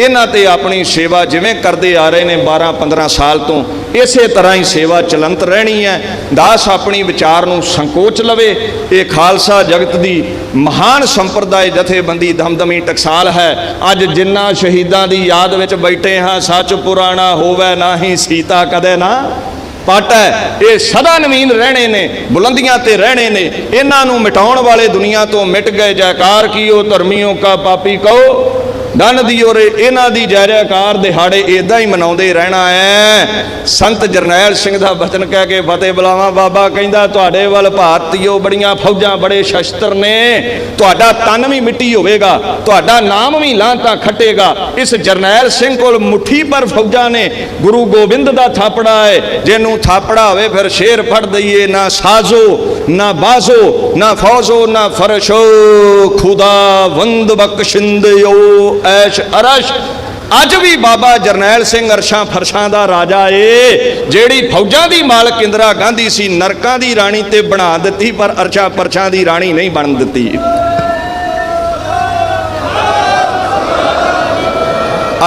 ਇਹਨਾਂ ਤੇ ਆਪਣੀ ਸੇਵਾ ਜਿਵੇਂ ਕਰਦੇ ਆ ਰਹੇ ਨੇ 12 15 ਸਾਲ ਤੋਂ, ਇਸੇ ਤਰ੍ਹਾਂ ਹੀ ਸੇਵਾ ਚਲੰਤ ਰਹਿਣੀ ਹੈ। ਦਾਸ ਆਪਣੀ ਵਿਚਾਰ ਨੂੰ ਸੰਕੋਚ ਲਵੇ। ਇਹ ਖਾਲਸਾ ਜਗਤ ਦੀ ਮਹਾਨ ਸੰਪਰਦਾਇ ਜਥੇਬੰਦੀ ਦਮਦਮੀ ਟਕਸਾਲ ਹੈ। ਅੱਜ ਜਿੰਨਾ ਸ਼ਹੀਦਾਂ ਦੀ ਯਾਦ ਵਿੱਚ ਬੈਠੇ ਹਾਂ, ਸੱਚ ਪੁਰਾਣਾ ਹੋਵੇ ਨਾਹੀ ਸੀਤਾ ਕਦੇ ਨਾ ਪਟ। ਹੈ ਇਹ ਸਦਾ ਨਵੀਨ ਰਹਿਣੇ ਨੇ, ਬੁਲੰਦੀਆਂ ਤੇ ਰਹਿਣੇ ਨੇ। ਇਹਨਾਂ ਨੂੰ ਮਿਟਾਉਣ ਵਾਲੇ ਦੁਨੀਆ ਤੋਂ ਮਿਟ ਗਏ ਜੈਕਾਰ ਕੀਓ, ਧਰਮੀਓ ਕਾ ਪਾਪੀ ਕਹੋ। ਦਨ ਦੀ ਔਰ ਇਹਨਾਂ ਦੀ ਜੈ ਦਿਹਾੜੇ ਇਦਾਂ ਹੀ ਮਨਾਉਂਦੇ ਰਹਿਣਾ ਹੈ। ਸੰਤ ਜਰਨੈਲ ਸਿੰਘ ਦਾ ਬਚਨ ਕਹਿ ਕੇ ਫਤਿਹ ਬੁਲਾਵਾ। ਬਾਬਾ ਕਹਿੰਦਾ, ਤੁਹਾਡੇ ਵੱਲ ਭਾਰਤੀਓ ਬੜੀਆਂ ਫੌਜਾਂ ਬੜੇ ਸ਼ਸਤਰ ਨੇ। ਤੁਹਾਡਾ ਤਨ ਵੀ ਮਿੱਟੀ ਹੋਵੇਗਾ, ਤੁਹਾਡਾ ਨਾਮ ਵੀ ਲਾਂਤਾ ਖੱਟੇਗਾ। ਇਸ ਜਰਨੈਲ ਸਿੰਘ ਕੋਲ ਮੁਠੀ ਪਰ ਫੌਜਾਂ ਨੇ। ਗੁਰੂ ਗੋਬਿੰਦ ਦਾ ਥਾਪੜਾ ਹੈ। ਜਿਹਨੂੰ ਥਾਪੜਾ ਹੋਵੇ ਫਿਰ ਸ਼ੇਰ ਫੜ ਦਈਏ, ਨਾ ਸਾਜ਼ੋ। ਨਾ ਬਾਜ਼ੋ ਨਾ ਫੌਜ਼ੋ, ਨਾ ਫਰਸ਼ੋ, ਖੁਦਾ ਵੰਦ ਬਖਸ਼ਿੰਦਿਓ ਐਸ਼ ਅਰਸ਼। ਅੱਜ ਵੀ ਬਾਬਾ ਜਰਨੈਲ ਸਿੰਘ ਅਰਸ਼ਾਂ ਫਰਸ਼ਾਂ ਦਾ ਰਾਜਾ ਏ, ਜਿਹੜੀ ਫੌਜਾਂ ਦੀ ਮਾਲਕ ਇੰਦਰਾ ਗਾਂਧੀ ਸੀ, ਨਰਕਾਂ ਦੀ ਰਾਣੀ ਤੇ ਬਣਾ ਦਿੱਤੀ, ਪਰ ਅਰਸ਼ਾਂ ਫਰਸ਼ਾਂ ਦੀ ਰਾਣੀ ਨਹੀਂ ਬਣ ਦਿੱਤੀ।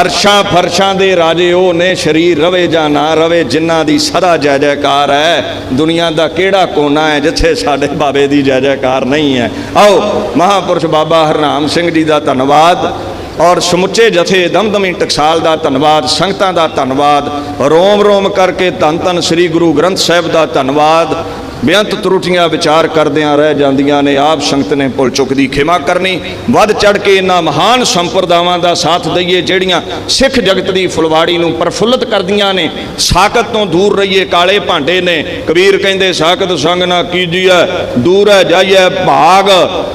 ਅਰਸ਼ਾਂ ਫਰਸ਼ਾਂ ਦੇ ਰਾਜੇ, ਉਹ ਨੇ ਸ਼ਰੀਰ ਰਵੇ ਜਾਂ ਨਾ ਰਵੇ, ਜਿਨ੍ਹਾਂ ਦੀ ਸਦਾ ਜੈ ਜੈਕਾਰ ਹੈ, ਦੁਨੀਆ ਦਾ ਕਿਹੜਾ ਕੋਨਾ ਹੈ, ਜਿੱਥੇ ਸਾਡੇ ਬਾਬੇ ਦੀ ਜੈ ਜੈਕਾਰ ਨਹੀਂ ਹੈ। ਆਓ, ਮਹਾਪੁਰਸ਼ ਬਾਬਾ ਹਰਨਾਮ ਸਿੰਘ ਜੀ ਦਾ ਧੰਨਵਾਦ, ਔਰ ਸਮੁੱਚੇ ਜਥੇ ਦਮਦਮੀ ਟਕਸਾਲ ਦਾ ਧੰਨਵਾਦ, ਸੰਗਤਾਂ ਦਾ ਧੰਨਵਾਦ ਰੋਮ ਰੋਮ ਕਰਕੇ ਧੰਨ ਧੰਨ ਸ੍ਰੀ ਗੁਰੂ ਗ੍ਰੰਥ ਸਾਹਿਬ ਦਾ ਧੰਨਵਾਦ ਬੇਅੰਤ ਤਰੁੱਟੀਆਂ ਵਿਚਾਰ ਕਰਦਿਆਂ ਰਹਿ ਜਾਂਦੀਆਂ ਨੇ, ਆਪ ਸੰਗਤ ਨੇ ਭੁੱਲ ਚੁੱਕ ਦੀ ਖਿਮਾ ਕਰਨੀ। ਵੱਧ ਚੜ ਕੇ ਇਹਨਾਂ ਮਹਾਨ ਸੰਪਰਦਾਵਾਂ ਦਾ ਸਾਥ ਦਈਏ, ਜਿਹੜੀਆਂ ਸਿੱਖ ਜਗਤ ਦੀ ਫੁਲਵਾੜੀ ਨੂੰ ਪ੍ਰਫੁੱਲਤ ਕਰਦੀਆਂ ਨੇ। ਸਾਖਤ ਤੋਂ ਦੂਰ ਰਹੀਏ, ਕਾਲੇ ਭਾਂਡੇ ਨੇ। ਕਬੀਰ ਕਹਿੰਦੇ, ਸਾਖਤ ਸੰਗ ਨਾ ਕੀਜੀਐ, ਦੂਰ ਹੈ ਜਾਈਐ ਭਾਗ।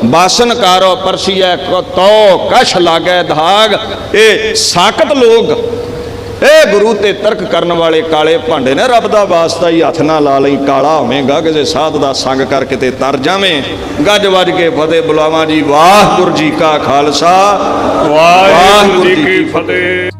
ਬਾਸਨ ਕਾਰੋ ਪਰਸੀਐ ਤੋ ਕਛ ਲਾਗੈ ਧਾਗ। ਇਹ ਸਾਖਤ ਲੋਕ ਇਹ ਗੁਰੂ ਤੇ ਤਰਕ ਕਰਨ ਵਾਲੇ ਕਾਲੇ ਭਾਂਡੇ ਨੇ। ਰੱਬ ਦਾ ਵਾਸਤਾ ਹੀ ਹੱਥ ਨਾ ਲਾ ਲਈ ਕਾਲਾ ਹੋਵੇਂਗਾ ਕਿਸੇ ਸਾਧ ਦਾ ਸੰਗ ਕਰ ਕਿਤੇ ਤਰ ਜਾਵੇਂ। ਗੱਜ ਵੱਜ ਕੇ ਫਤਿਹ ਬੁਲਾਵਾਂ ਜੀ ਵਾਹਿਗੁਰੂ ਜੀ ਕਾ ਖਾਲਸਾ। ਵਾਹਿਗੁਰੂ ਜੀ ਕੀ ਫਤਿਹ।